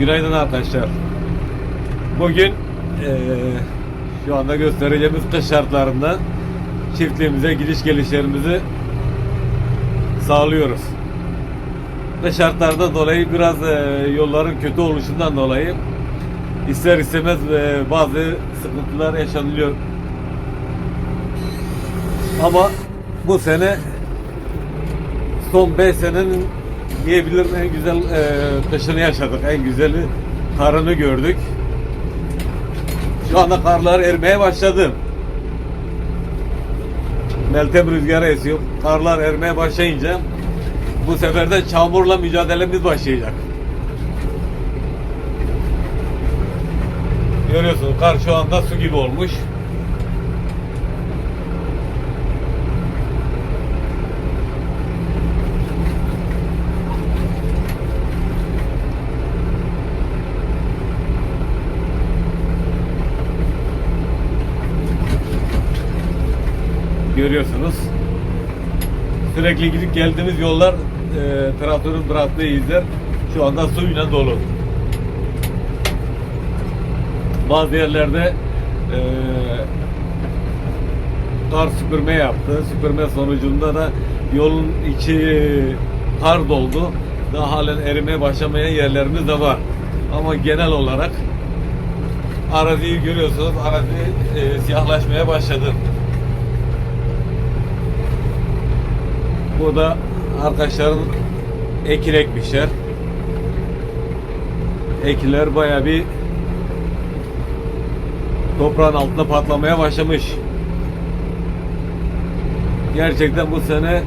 Günaydın arkadaşlar. Bugün eee, şu anda göstereceğimiz kış şartlarında çiftliğimize gidiş gelişlerimizi sağlıyoruz. Kış şartlarda dolayı biraz eee, yolların kötü oluşundan dolayı ister istemez eee, bazı sıkıntılar yaşanılıyor. Ama bu sene son 5 senenin diyebilirim en güzel e, kışını yaşadık. En güzeli karını gördük. Şu anda karlar erimeye başladı. Meltem rüzgarı esiyor. Karlar erimeye başlayınca bu sefer de çamurla mücadelemiz başlayacak. Görüyorsunuz kar şu anda su gibi olmuş. Görüyorsunuz. Sürekli gidip geldiğimiz yollar e, traktörün bıraktığı izler şu anda suyla dolu. Bazı yerlerde e, kar süpürme yaptı. Süpürme sonucunda da yolun içi kar doldu. Daha halen erimeye başlamayan yerlerimiz de var. Ama genel olarak araziyi görüyorsunuz. Arazi e, siyahlaşmaya başladı. Burada arkadaşların ekin ekmişler. Ekiler baya bir toprağın altında patlamaya başlamış. Gerçekten bu sene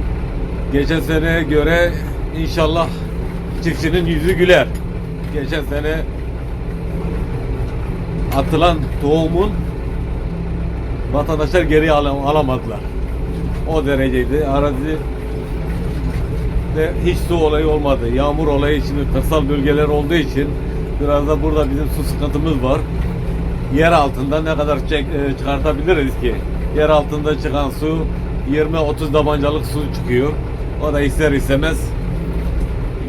geçen seneye göre inşallah çiftçinin yüzü güler. Geçen sene atılan tohumun vatandaşlar geri alam- alamadılar. O dereceydi. Arazi ve hiç su olayı olmadı. Yağmur olayı şimdi kırsal bölgeler olduğu için biraz da burada bizim su sıkıntımız var. Yer altında ne kadar çek, e, çıkartabiliriz ki? Yer altında çıkan su 20-30 tabancalık su çıkıyor. O da ister istemez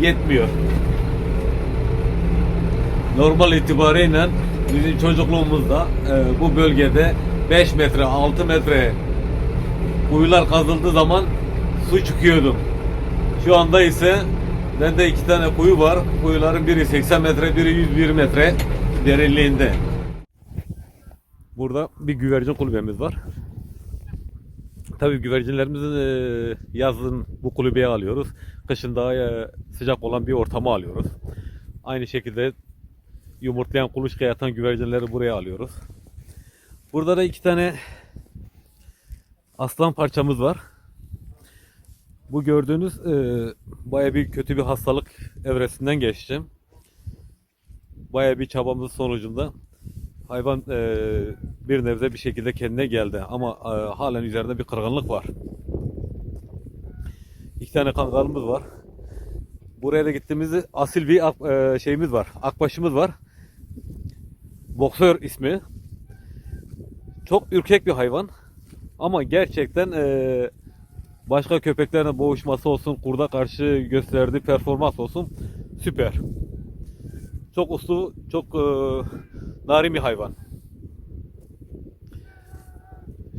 yetmiyor. Normal itibariyle bizim çocukluğumuzda e, bu bölgede 5 metre 6 metre kuyular kazıldığı zaman su çıkıyordu. Şu anda ise bende iki tane kuyu var. Kuyuların biri 80 metre, biri 101 metre derinliğinde. Burada bir güvercin kulübemiz var. Tabii güvercinlerimizi e, yazın bu kulübeye alıyoruz. Kışın daha e, sıcak olan bir ortama alıyoruz. Aynı şekilde yumurtlayan kuluçka yatan güvercinleri buraya alıyoruz. Burada da iki tane aslan parçamız var. Bu gördüğünüz e, baya bir kötü bir hastalık evresinden geçtim. Baya bir çabamız sonucunda hayvan e, bir nebze bir şekilde kendine geldi ama e, halen üzerinde bir kırgınlık var. İki tane kangalımız var. Buraya da gittiğimizde asil bir ak- e, şeyimiz var. Akbaşımız var. Boksör ismi. Çok ürkek bir hayvan. Ama gerçekten e, başka köpeklerle boğuşması olsun, kurda karşı gösterdiği performans olsun süper. Çok uslu, çok e, narin bir hayvan.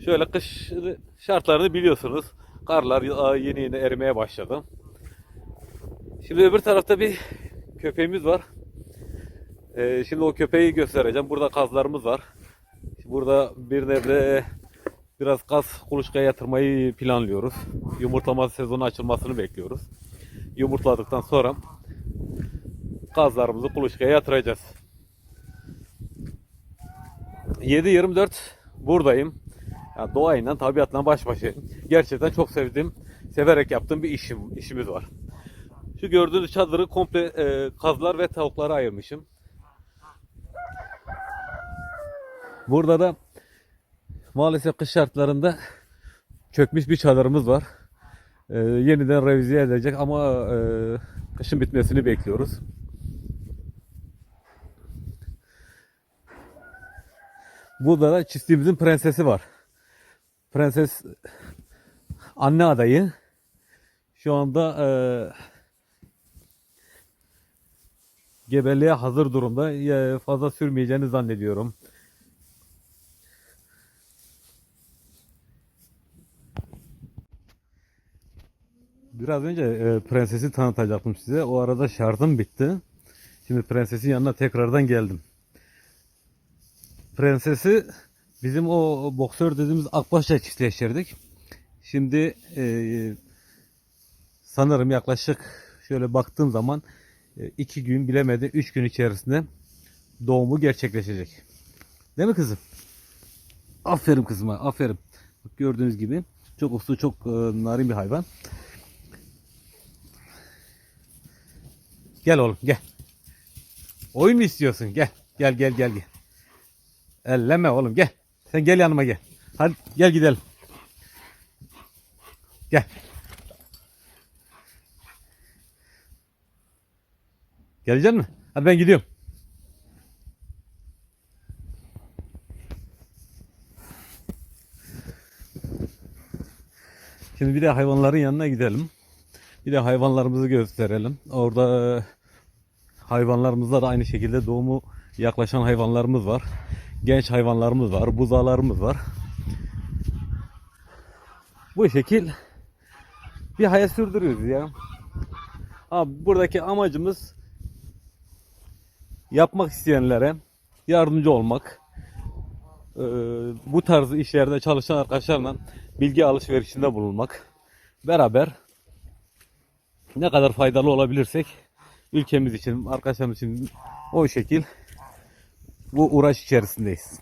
Şöyle kış şartlarını biliyorsunuz. Karlar yeni yeni erimeye başladı. Şimdi öbür tarafta bir köpeğimiz var. E, şimdi o köpeği göstereceğim. Burada kazlarımız var. Burada bir nebze biraz gaz kuluçkaya yatırmayı planlıyoruz. Yumurtlama sezonu açılmasını bekliyoruz. Yumurtladıktan sonra gazlarımızı kuluçkaya yatıracağız. 7-24 buradayım. Yani doğayla, tabiatla baş başayım. Gerçekten çok sevdiğim, severek yaptığım bir işim, işimiz var. Şu gördüğünüz çadırı komple e, kazlar ve tavuklara ayırmışım. Burada da maalesef kış şartlarında çökmüş bir çadırımız var. Ee, yeniden revize edecek ama e, kışın bitmesini bekliyoruz. Burada da çiftliğimizin prensesi var. Prenses anne adayı. Şu anda e, gebeliğe hazır durumda. Ee, Fazla sürmeyeceğini zannediyorum. Biraz önce e, prensesi tanıtacaktım size. O arada şarjım bitti. Şimdi prensesin yanına tekrardan geldim. Prensesi bizim o boksör dediğimiz akbaşla çiftleştirdik. Şimdi e, sanırım yaklaşık şöyle baktığım zaman e, iki gün bilemedi üç gün içerisinde doğumu gerçekleşecek. Değil mi kızım? Aferin kızıma, aferin. Bak gördüğünüz gibi çok uslu, çok e, narin bir hayvan. Gel oğlum, gel. Oyun mu istiyorsun? Gel, gel, gel, gel, gel. Elleme oğlum, gel. Sen gel yanıma gel. Hadi gel gidelim. Gel. Gelecek mi? Hadi ben gidiyorum. Şimdi bir de hayvanların yanına gidelim. Bir de hayvanlarımızı gösterelim. Orada hayvanlarımızda da aynı şekilde doğumu yaklaşan hayvanlarımız var. Genç hayvanlarımız var. Buzağlarımız var. Bu şekil bir hayat sürdürüyoruz ya. Abi buradaki amacımız yapmak isteyenlere yardımcı olmak. Ee, bu tarz işlerde çalışan arkadaşlarla bilgi alışverişinde bulunmak. Beraber ne kadar faydalı olabilirsek ülkemiz için, arkadaşlarımız için o şekil bu uğraş içerisindeyiz.